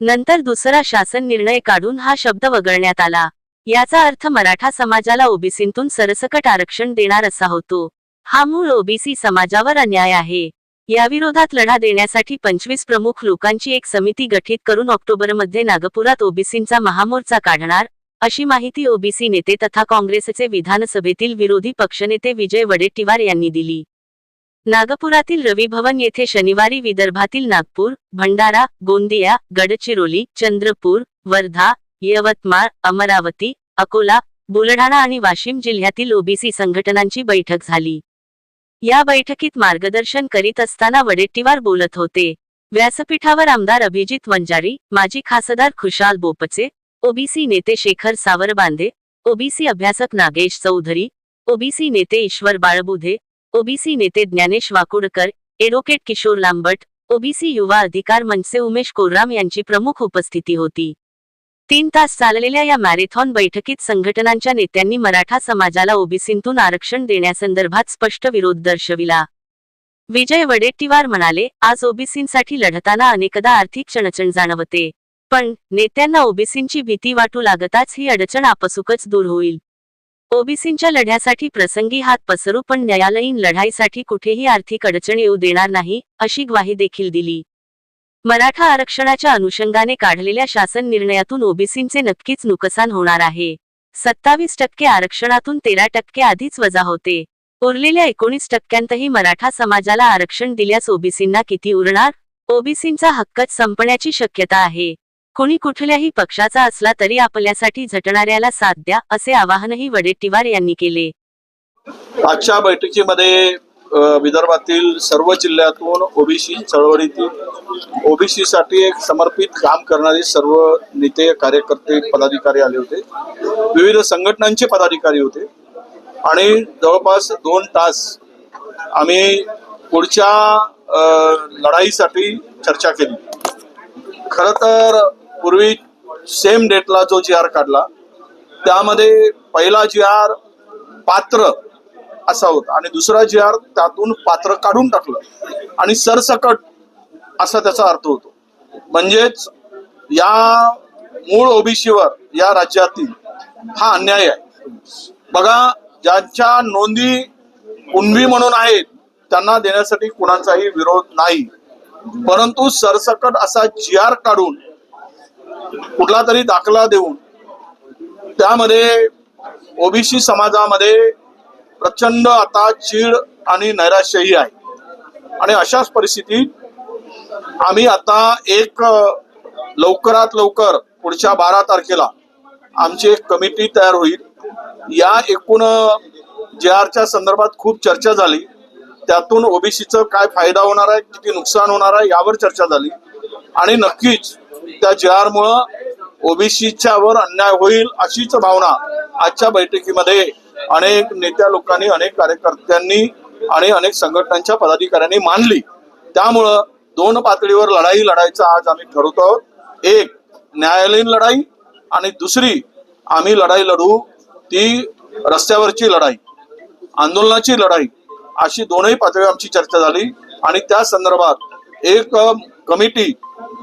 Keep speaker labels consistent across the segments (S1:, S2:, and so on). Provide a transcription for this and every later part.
S1: नंतर दुसरा शासन निर्णय काढून हा शब्द वगळण्यात आला. याचा अर्थ मराठा समाजाला ओबीसीतून सरसकट आरक्षण देणार असा होतो. हा मूळ ओबीसी समाजावर अन्याय आहे. याविरोधात लढा देण्यासाठी पंचवीस प्रमुख लोकांची एक समिती गठीत करून ऑक्टोबरमध्ये नागपुरात ओबीसींचा महामोर्चा काढणार अशी माहिती ओबीसी नेते तथा काँग्रेसचे विधानसभेतील विरोधी पक्षनेते विजय वडेट्टीवार यांनी दिली. नागपुरातील रवी भवन येथे शनिवारी विदर्भातील नागपूर भंडारा गोंदिया गडचिरोली चंद्रपूर वर्धा यवतमाळ अमरावती अकोला बुलढाणा आणि वाशिम जिल्ह्यातील ओबीसी संघटनांची बैठक झाली. या बैठकीत मार्गदर्शन करीत असताना वडेट्टीवार बोलत होते. व्यासपीठावर आमदार अभिजित वंजारी माजी खासदार खुशाल बोपचे ओबीसी नेते शेखर सावरबांधे ओबीसी अभ्यासक नागेश चौधरी ओबीसी नेते ईश्वर बाळबुधे ओबीसी नेते ज्ञानेश वाकुडकर एडव्होकेट किशोर लांबट ओबीसी युवा अधिकार मंचचे उमेश कोराम यांची प्रमुख उपस्थिती होती. तीन तास चाललेल्या या मॅरेथॉन बैठकीत संघटनांच्या नेत्यांनी मराठा समाजाला ओबीसीतून आरक्षण देण्यासंदर्भात स्पष्ट विरोध दर्शविला. विजय वडेट्टीवार म्हणाले आज ओबीसींसाठी लढताना अनेकदा आर्थिक चणचण जाणवते. पण नेत्यांना ओबीसींची भीती वाटू लागताच ही अडचण आपसुकच दूर होईल. ओबीसींच्या लढ्यासाठी प्रसंगी हात पसरू पण न्यायालयीन लढाईसाठी कुठेही आर्थिक अडचण येऊ देणार नाही अशी ग्वाही देखील दिली. मराठा आरक्षणाच्या अनुषंगाने काढलेल्या शासन निर्णयातून ओबीसींचे नक्कीच नुकसान होणार आहे. सत्तावीस टक्के आरक्षणातून तेरा टक्के आधीच वजा होते. उरलेल्या एकोणीस टक्क्यांतही मराठा समाजाला आरक्षण दिल्यास ओबीसींना किती उरणार? ओबीसींचा हक्कच संपण्याची शक्यता आहे. कोणी कुठल्याही पक्षाचा असला तरी आपल्यासाठी झटणाऱ्याला साथ द्या असे आवाहनही वडेट्टीवार यांनी केले.
S2: आजच्या बैठकीमध्ये विदर्भातील सर्व जिल्ह्यातून ओबीसी चळवळीतील ओबीसी साठी एक समर्पित काम करणारे सर्व नेते कार्यकर्ते पदाधिकारी आले होते. विविध संघटनांचे पदाधिकारी होते. आणि जवळपास दोन तास आम्ही पुढच्या लढाईसाठी चर्चा केली. खरं तर पूर्वी सेम डेटला जो जी आर काढला त्यामध्ये पहिला जी आर पात्र असा होता आणि दुसरा जी आर त्यातून पात्र काढून टाकलं आणि सरसकट असा त्याचा अर्थ होतो. म्हणजेच या मूळ ओबीसीवर या राज्यातील हा अन्याय आहे. बघा ज्यांच्या नोंदी कुणबी म्हणून आहेत त्यांना देण्यासाठी कुणाचाही विरोध नाही. परंतु सरसकट असा जी आर काढून कुठला तरी दाखला देऊन त्यामध्ये ओबीसी समाजामध्ये प्रचंड आता चीड आणि नैराश्यही आहे. आणि अशाच परिस्थितीत आम्ही आता एक लवकरात लवकर पुढच्या बारा तारखेला आमची एक कमिटी तयार होईल. या एकूण जे आरच्या संदर्भात खूप चर्चा झाली. त्यातून ओबीसीचं काय फायदा होणार आहे किती नुकसान होणार आहे यावर चर्चा झाली. आणि नक्कीच त्या जे आरमुळं ओबीसीच्या वर अन्याय होईल अशीच भावना आजच्या बैठकीमध्ये अनेक नेत्या लोकांनी अनेक कार्यकर्त्यांनी आणि अनेक संघटनांच्या पदाधिकाऱ्यांनी मानली त्यामुळं दोन पातळीवर लढाई लढायचं आज आम्ही ठरवतो आहोत. एक न्यायालयीन लढाई आणि दुसरी आम्ही लढाई लढू ती रस्त्यावरची लढाई आंदोलनाची लढाई अशी दोनही पातळी आमची चर्चा झाली आणि त्या संदर्भात एक कमिटी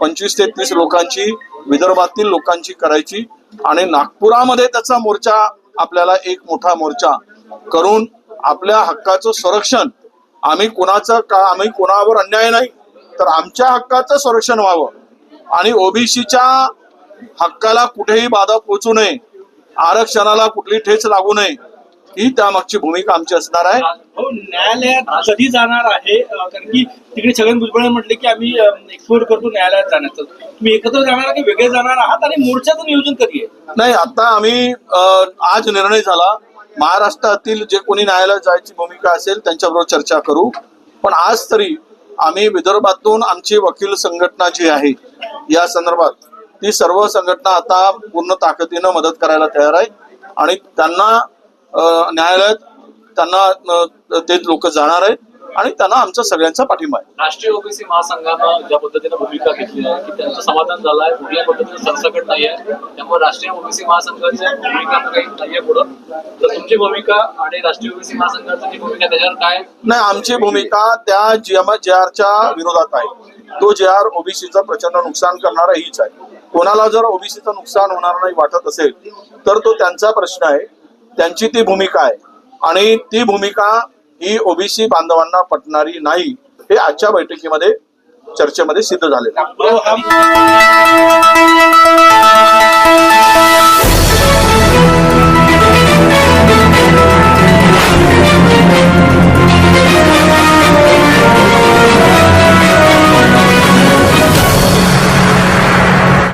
S2: पंचवीस ते तीस लोकांची विदर्भातील लोकांची करायची. आणि नागपुरामध्ये त्याचा मोर्चा आपल्याला एक मोठा मोर्चा करून आपल्या हक्काचं संरक्षण. आम्ही कोणाचं का आम्ही कोणावर अन्याय नाही तर आमच्या हक्काचं संरक्षण व्हावं. आणि ओबीसीच्या हक्काला कुठेही बाधा पोहोचू नये. आरक्षणाला कुठली ठेच लागू नये. ही त्यामागची भूमिका आमची असणार आहे.
S3: हो न्यायालयात कधी जाणार आहे? कारण की तिकडे छगन भुजबळ म्हटले की आम्ही एक्सप्लोर करतो न्यायालयात जाण्याचं. तुम्ही एकत्र जाणार की वेगळे जाणार आहात आणि मोर्चाचं नियोजन कधी आहे?
S2: नाही आता आम्ही आज निर्णय झाला. महाराष्ट्रातील जे कोणी न्यायालयात जायची भूमिका असेल त्यांच्याबरोबर चर्चा करू. पण आज तरी आम्ही विदर्भातून आमची वकील संघटना जी आहे या संदर्भात ती सर्व संघटना आता पूर्ण ताकदीनं मदत करायला तयार आहे. आणि त्यांना न्यायालयात त्यांना ते लोक जाणार आहेत आणि त्यांना आमचा सगळ्यांचा पाठिंबा आहे.
S4: राष्ट्रीय ओबीसी महासंघानं ज्या पद्धतीने भूमिका घेतली आहे की त्यांचं समाधान झालं आहे कुठल्या पद्धतीचं सरसकट नाही आहे त्यामुळे राष्ट्रीय ओबीसी महासंघाच्या भूमिका काही नाहीये पुढं. तर तुमची भूमिका आणि राष्ट्रीय ओबीसी महासंघाची जी भूमिका त्याच्यावर काय?
S2: नाही आमची भूमिका त्या जी एम जे आरच्या विरोधात आहे. तो जे आर ओबीसीचं प्रचंड नुकसान करणारा हीच आहे. कोणाला जर ओबीसीचं नुकसान होणार नाही वाटत असेल तर तो त्यांचा प्रश्न आहे. त्यांची ती भूमिका आहे. आणि ती भूमिका ही ओबीसी बांधवांना पटणारी नाही हे आजच्या बैठकीमध्ये चर्चेमध्ये सिद्ध
S3: झाले